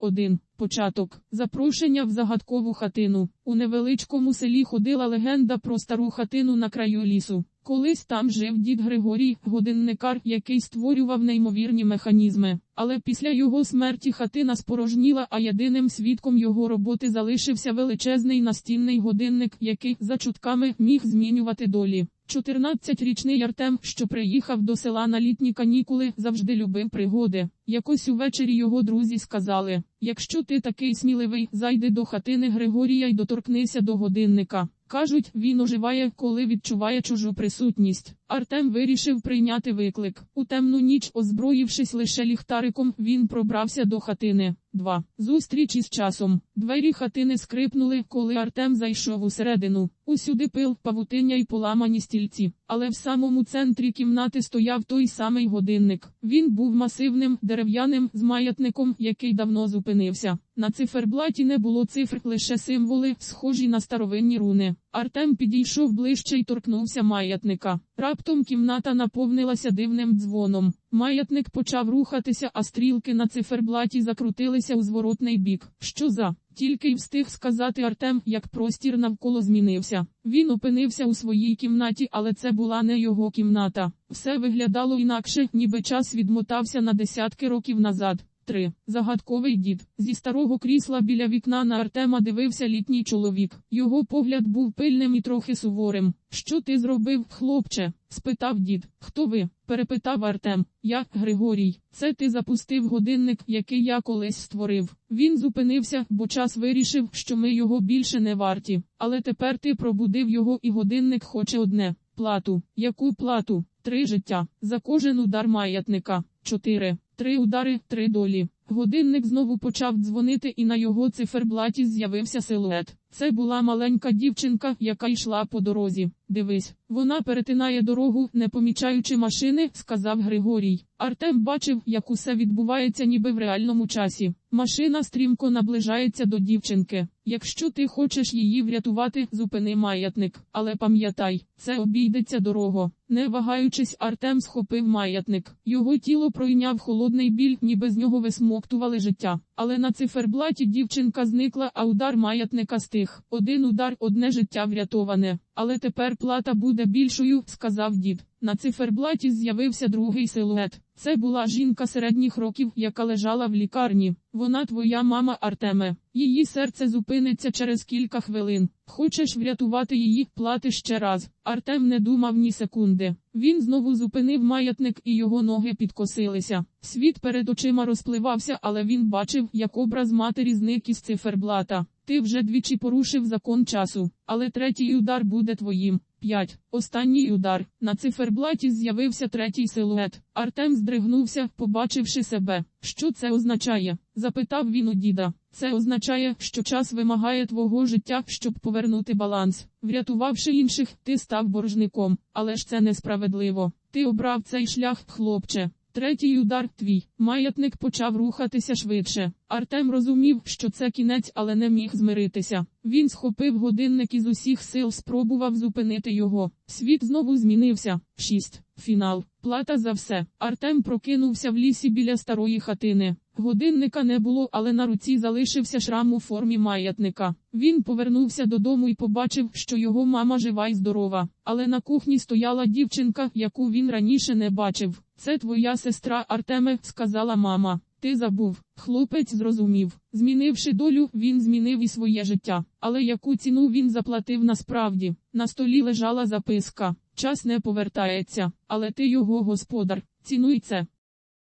1. Початок. Запрошення в загадкову хатину. У невеличкому селі ходила легенда про стару хатину на краю лісу. Колись там жив дід Григорій, годинникар, який створював неймовірні механізми. Але після його смерті хатина спорожніла, а єдиним свідком його роботи залишився величезний настінний годинник, який, за чутками, міг змінювати долі. 14-річний Артем, що приїхав до села на літні канікули, завжди любив пригоди. Якось увечері його друзі сказали: якщо ти такий сміливий, зайди до хатини Григорія й доторкнися до годинника. Кажуть, він оживає, коли відчуває чужу присутність. Артем вирішив прийняти виклик. У темну ніч, озброївшись лише ліхтариком, він пробрався до хатини. 2. Зустріч із часом. Двері хатини скрипнули, коли Артем зайшов усередину. Усюди пил, павутиння й поламані стільці. Але в самому центрі кімнати стояв той самий годинник. Він був масивним, дерев'яним, з маятником, який давно зупинився. На циферблаті не було цифр, лише символи, схожі на старовинні руни. Артем підійшов ближче й торкнувся маятника. Раптом кімната наповнилася дивним дзвоном. Маятник почав рухатися, а стрілки на циферблаті закрутилися у зворотний бік. Що за? Тільки й встиг сказати Артем, як простір навколо змінився. Він опинився у своїй кімнаті, але це була не його кімната. Все виглядало інакше, ніби час відмотався на десятки років назад. 3. Загадковий дід. Зі старого крісла біля вікна на Артема дивився літній чоловік. Його погляд був пильним і трохи суворим. Що ти зробив, хлопче? спитав дід. Хто ви? перепитав Артем. Я, Григорій. Це ти запустив годинник, який я колись створив. Він зупинився, бо час вирішив, що ми його більше не варті. Але тепер ти пробудив його, і годинник хоче одне плату. Яку плату? Три життя. За кожен удар маятника. Чотири. Три удари, три долі. Годинник знову почав дзвонити, і на його циферблаті з'явився силует. Це була маленька дівчинка, яка йшла по дорозі. Дивись, вона перетинає дорогу, не помічаючи машини, сказав Григорій. Артем бачив, як усе відбувається ніби в реальному часі. Машина стрімко наближається до дівчинки. Якщо ти хочеш її врятувати, зупини маятник. Але пам'ятай, це обійдеться дорого. Не вагаючись, Артем схопив маятник. Його тіло пройняв холодний біль, ніби з нього висмоктували життя. Але на циферблаті дівчинка зникла, а удар маятника стих. Один удар, одне життя врятоване. Але тепер плата буде більшою, сказав дід. На циферблаті з'явився другий силует. Це була жінка середніх років, яка лежала в лікарні. Вона твоя мама Артеме. Її серце зупиниться через кілька хвилин. Хочеш врятувати її, плати ще раз. Артем не думав ні секунди. Він знову зупинив маятник і його ноги підкосилися. Світ перед очима розпливався, але він бачив, як образ матері зник із циферблата. Ти вже двічі порушив закон часу, але третій удар буде твоїм. 5. Останній удар. На циферблаті з'явився третій силует. Артем здригнувся, побачивши себе. Що це означає? запитав він у діда. Це означає, що час вимагає твого життя, щоб повернути баланс. Врятувавши інших, ти став боржником. Але ж це несправедливо. Ти обрав цей шлях, хлопче. Третій удар твій. Маятник почав рухатися швидше. Артем розумів, що це кінець, але не міг змиритися. Він схопив годинник із усіх сил, спробував зупинити його. Світ знову змінився. 6. Фінал. Плата за все. Артем прокинувся в лісі біля старої хатини. Годинника не було, але на руці залишився шрам у формі маятника. Він повернувся додому і побачив, що його мама жива і здорова. Але на кухні стояла дівчинка, яку він раніше не бачив. Це твоя сестра Артеме, сказала мама. Ти забув. Хлопець зрозумів. Змінивши долю, він змінив і своє життя. Але яку ціну він заплатив насправді? На столі лежала записка. Час не повертається, але ти його господар. Цінуй це.